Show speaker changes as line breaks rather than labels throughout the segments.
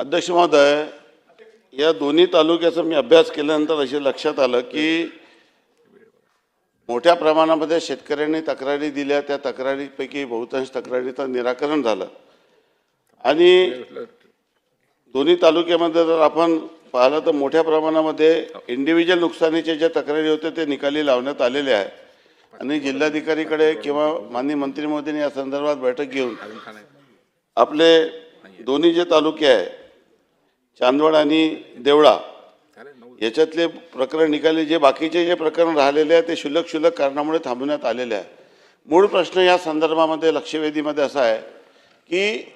अध्यक्ष महोदय या दोन्ही तालुक्याचा मी अभ्यास केल्यानंतर असे लक्षात आलं की मोठ्या प्रमाणामध्ये शेतकऱ्यांनी तक्रारी दिल्या. त्या तक्रारीपैकी बहुतांश तक्रारीचं निराकरण झालं. आणि दोन्ही तालुक्यामध्ये जर आपण पाहिलं तर मोठ्या प्रमाणामध्ये इंडिव्हिज्युअल नुकसानीचे जे तक्रारी होते ते निकाली लावण्यात आलेले आहे. आणि जिल्हाधिकारीकडे किंवा माननीय मंत्री मोदींनी या संदर्भात बैठक घेऊन आपले दोन्ही जे तालुके आहे चांदवड आणि देवळा याच्यातले प्रकरण निकाली जे बाकीचे जे प्रकरण राहिलेले आहे ते शुल्लक शुल्लक कारणामुळे थांबवण्यात आलेले आहे. मूळ प्रश्न या संदर्भामध्ये लक्षवेधीमध्ये असा आहे की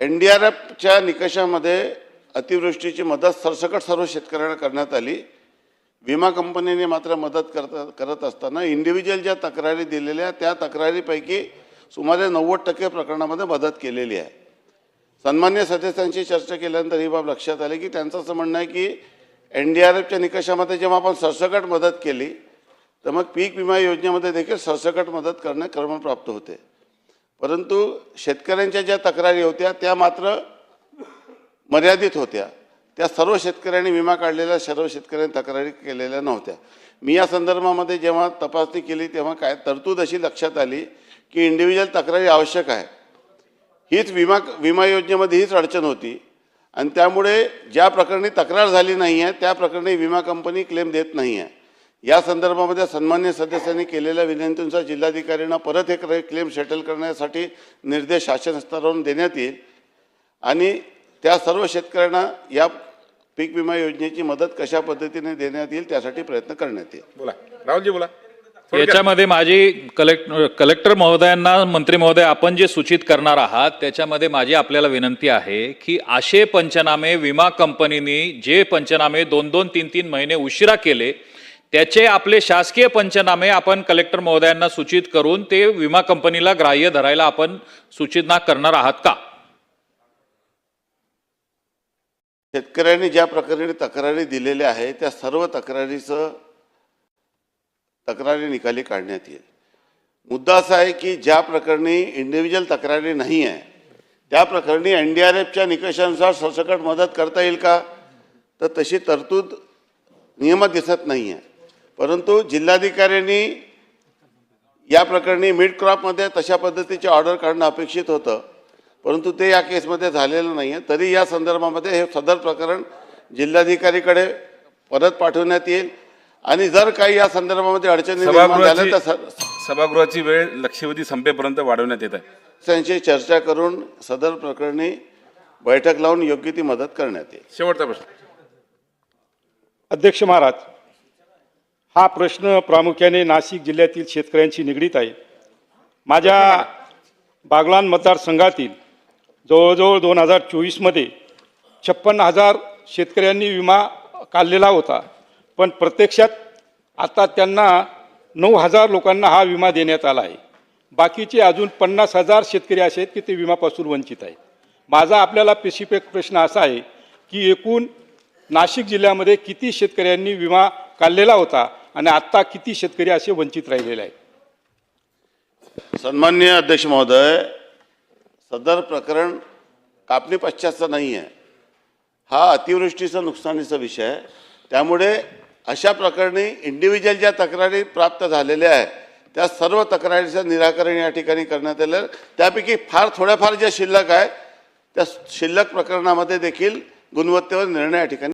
एन डी आर एफच्या निकषामध्ये अतिवृष्टीची मदत सरसकट सर्व शेतकऱ्यांना करण्यात आली. विमा कंपनीने मात्र मदत करत करत असताना इंडिव्हिज्युअल ज्या तक्रारी दिलेल्या त्या तक्रारीपैकी सुमारे नव्वद टक्के प्रकरणामध्ये मदत केलेली आहे. सन्मान्य सदस्यांशी चर्चा केल्यानंतर ही बाब लक्षात आली की त्यांचं असं म्हणणं आहे की एन डी आर एफच्या निकषामध्ये जेव्हा आपण सरसकट मदत केली तर मग पीक विमा योजनेमध्ये देखील सरसकट मदत करणे क्रमप्राप्त होते. परंतु शेतकऱ्यांच्या ज्या तक्रारी होत्या त्या मात्र मर्यादित होत्या. त्या सर्व शेतकऱ्यांनी विमा काढलेल्या सर्व शेतकऱ्यांनी तक्रारी केलेल्या नव्हत्या. मी या संदर्भामध्ये जेव्हा तपासणी केली तेव्हा काय तरतूद अशी लक्षात आली की इंडिव्हिज्युअल तक्रारी आवश्यक आहे. हीच विमा विमा योजनेमध्ये हीच अडचण होती. आणि त्यामुळे ज्या प्रकरणी तक्रार झाली नाही आहे त्या प्रकरणी विमा कंपनी क्लेम देत नाही आहे या संदर्भामध्ये सन्मान्य सदस्यांनी केलेल्या विनंतीनुसार जिल्हाधिकाऱ्यांना परत हे क्लेम सेटल करण्यासाठी निर्देश शासन स्तरावरून देण्यात येईल. आणि त्या सर्व शेतकऱ्यांना या पीक विमा योजनेची मदत कशा पद्धतीने देण्यात येईल त्यासाठी प्रयत्न करण्यात येईल.
बोला. राहुलजी बोला.
याच्यामध्ये माझी कलेक्ट कलेक्टर महोदयांना मंत्री महोदय आपण जे सूचित करणार आहात त्याच्यामध्ये माझी आपल्याला विनंती आहे की असे पंचनामे विमा कंपनीने जे पंचनामे दोन दोन तीन तीन महिने उशिरा केले त्याचे आपले शासकीय पंचनामे आपण कलेक्टर महोदयांना सूचित करून ते विमा कंपनीला ग्राह्य धरायला आपण सूचना करणार आहात का?
शेतकऱ्यांनी ज्या प्रकारे तक्रारी दिलेल्या आहे त्या सर्व तक्रारीचं तक्रारी निकाली काढण्यात येईल. मुद्दा असा आहे की ज्या प्रकरणी इंडिव्हिज्युअल तक्रारी नाही आहे त्या प्रकरणी एन डी आर एफच्या निकषानुसार सरसकट मदत करता येईल का? तर तशी तरतूद नियमात दिसत नाही आहे. परंतु जिल्हाधिकाऱ्यांनी या प्रकरणी मिड क्रॉपमध्ये तशा पद्धतीची ऑर्डर काढणं अपेक्षित होतं. परंतु ते या केसमध्ये झालेलं नाही आहे. तरी या संदर्भामध्ये हे सदर प्रकरण जिल्हाधिकारीकडे परत पाठवण्यात येईल. आणि जर काही या संदर्भामध्ये अडचणी निर्माण झाल्या तर
सभागृहाची सभागृहाची वेळ लक्षवेधी संपेपर्यंत वाढवण्यात येत आहे.
सदस्यांशी चर्चा करून सदर प्रकरणी बैठक लावून योग्य ती मदत करण्यात येईल.
शेवटचा प्रश्न.
अध्यक्ष महाराज हा प्रश्न प्रामुख्याने नाशिक जिल्ह्यातील शेतकऱ्यांशी निगडीत आहे. माझ्या बागलान मतदारसंघातील जवळजवळ दोन हजार चोवीसमध्ये छप्पन्न हजार शेतकऱ्यांनी विमा काढलेला होता. पण प्रत्यक्षात आता त्यांना नऊ हजार लोकांना हा विमा देण्यात आला आहे. बाकीचे अजून पन्नास हजार शेतकरी असे आहेत की ते विमापासून वंचित आहेत. माझा आपल्याला स्पेसिफिक प्रश्न असा आहे की एकूण नाशिक जिल्ह्यामध्ये किती शेतकऱ्यांनी विमा काढलेला होता आणि आत्ता किती शेतकरी असे वंचित राहिलेले आहेत?
सन्मान्य अध्यक्ष महोदय सदर प्रकरण कापणी पश्चातचं नाही आहे. हा अतिवृष्टीचा नुकसानीचा विषय आहे. त्यामुळे अशा प्रकरणी इंडिव्हिज्युअल ज्या तक्रारी प्राप्त झालेल्या आहे त्या सर्व तक्रारीचं निराकरण या ठिकाणी करण्यात आलं त्यापैकी फार थोड्याफार ज्या शिल्लक आहे त्या शिल्लक प्रकरणामध्ये देखील गुणवत्तेवर निर्णय या ठिकाणी